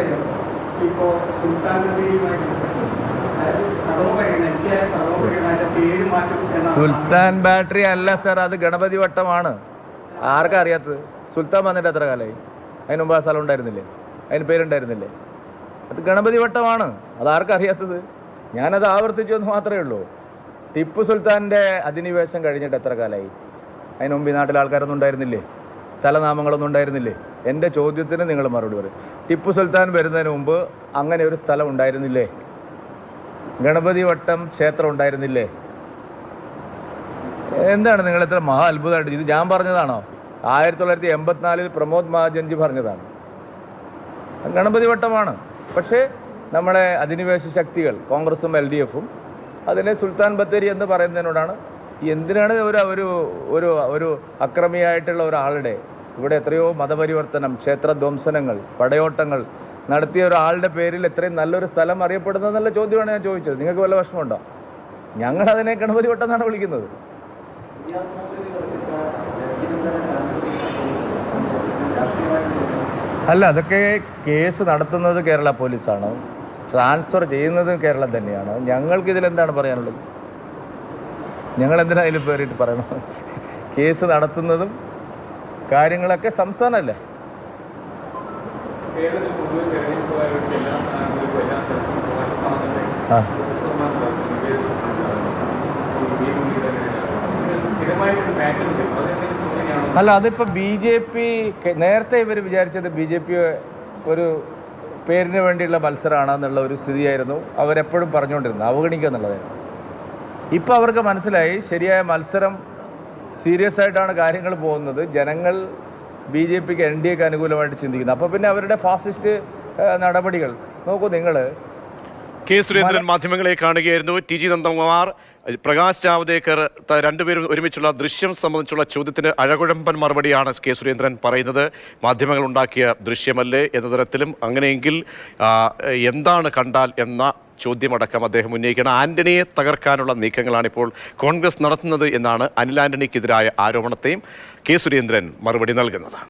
കാര്യം ഇപ്പോൾ സുൽത്താൻ സുൽത്താൻ ബാറ്ററി അല്ല സർ അത് ഗണപതി വട്ടമാണ്. ആർക്കാ അറിയാത്തത്? സുൽത്താൻ വന്നിട്ട് എത്ര കാലമായി അതിന് മുമ്പ് ആ സ്ഥലം ഉണ്ടായിരുന്നില്ലേ? അതിന് പേരുണ്ടായിരുന്നില്ലേ? അത് ഗണപതി വട്ടമാണ്. അത് ആർക്കാ അറിയാത്തത്? ഞാനത് ആവർത്തിച്ചു എന്ന് മാത്രമേ ഉള്ളൂ. ടിപ്പു സുൽത്താന്റെ അധിനിവേശം കഴിഞ്ഞിട്ട് എത്ര കാലമായി അതിന് മുമ്പ് ഈ നാട്ടിൽ ആൾക്കാരൊന്നും ഉണ്ടായിരുന്നില്ലേ? സ്ഥലനാമങ്ങളൊന്നും ഉണ്ടായിരുന്നില്ലേ? എന്റെ ചോദ്യത്തിന് നിങ്ങൾ മറുപടി പറയും. ടിപ്പു സുൽത്താൻ വരുന്നതിന് മുമ്പ് അങ്ങനെ ഒരു സ്ഥലം ഉണ്ടായിരുന്നില്ലേ? ഗണപതി വട്ടം ക്ഷേത്രം ഉണ്ടായിരുന്നില്ലേ? എന്താണ് നിങ്ങൾ ഇത്ര മഹാ അത്ഭുതമായിട്ട്? ഇത് ഞാൻ പറഞ്ഞതാണോ? ആയിരത്തി തൊള്ളായിരത്തി എൺപത്തിനാലിൽ പ്രമോദ് മഹാജൻജി പറഞ്ഞതാണ്. ഗണപതി വട്ടമാണ്. പക്ഷേ നമ്മളെ അധിനിവേശ ശക്തികൾ കോൺഗ്രസും എൽ ഡി എഫും അതിനെ സുൽത്താൻ ബത്തേരി എന്ന് പറയുന്നതിനോടാണ് എന്തിനാണ് ഒരു ഒരു ഒരു ഒരു അക്രമിയായിട്ടുള്ള ഒരാളുടെ ഇവിടെ എത്രയോ മതപരിവർത്തനം ക്ഷേത്രധ്വംസനങ്ങൾ പടയോട്ടങ്ങൾ നടത്തിയ ഒരാളുടെ പേരിൽ എത്രയും നല്ലൊരു സ്ഥലം അറിയപ്പെടുന്നതെന്നുള്ള ചോദ്യമാണ് ഞാൻ ചോദിച്ചത്. നിങ്ങൾക്ക് വല്ല വിഷമമുണ്ടോ? ഞങ്ങളതിനെ ഗണപതി വട്ടം എന്നാണ് വിളിക്കുന്നത്. അല്ല അതൊക്കെ കേസ് നടത്തുന്നത് കേരള പോലീസാണ്. ട്രാൻസ്ഫർ ചെയ്യുന്നതും കേരളം തന്നെയാണ്. ഞങ്ങൾക്ക് ഇതിലെന്താണ് പറയാനുള്ളത്? ഞങ്ങൾ എന്തിനാ അതിൽ പേരിട്ട് പറയണം കേസ് നടത്തുന്നതും കാര്യങ്ങളൊക്കെ സംസ്ഥാനമല്ലേ അല്ല അതിപ്പോൾ ബി ജെ പി നേരത്തെ ഇവർ വിചാരിച്ചത് ബി ജെ പി ഒരു പേരിന് വേണ്ടിയുള്ള മത്സരമാണെന്നുള്ള ഒരു സ്ഥിതിയായിരുന്നു. അവരെപ്പോഴും പറഞ്ഞുകൊണ്ടിരുന്നത്. അവഗണിക്കുക എന്നുള്ളതായിരുന്നു. ഇപ്പോൾ അവർക്ക് മനസ്സിലായി ശരിയായ മത്സരം സീരിയസ് ആയിട്ടാണ് കാര്യങ്ങൾ പോകുന്നത്. ജനങ്ങൾ ബി ജെ പിക്ക് എൻ ഡി എക്ക് അനുകൂലമായിട്ട് ചിന്തിക്കുന്നത് അപ്പോൾ പിന്നെ അവരുടെ ഫാസിസ്റ്റ് നടപടികൾ. നോക്കൂ നിങ്ങൾ കെ സുരേന്ദ്രൻ മാധ്യമങ്ങളെ കാണുകയായിരുന്നു. ടി ജി നന്ദകുമാർ പ്രകാശ് ജാവ്ദേക്കർ രണ്ടുപേരും ഒരുമിച്ചുള്ള ദൃശ്യം സംബന്ധിച്ചുള്ള ചോദ്യത്തിന് അഴകുഴമ്പൻ മറുപടിയാണ് കെ സുരേന്ദ്രൻ പറയുന്നത്. മാധ്യമങ്ങൾ ഉണ്ടാക്കിയ ദൃശ്യമല്ലേ എന്ന തരത്തിലും അങ്ങനെയെങ്കിൽ എന്താണ് കണ്ടാൽ എന്ന ചോദ്യമടക്കം അദ്ദേഹം ഉന്നയിക്കണം. ആന്റണിയെ തകർക്കാനുള്ള നീക്കങ്ങളാണ് ഇപ്പോൾ കോൺഗ്രസ് നടത്തുന്നത് എന്നാണ് അനിൽ ആന്റണിക്കെതിരായ ആരോപണത്തെയും കെ സുരേന്ദ്രൻ മറുപടി നൽകുന്നത്.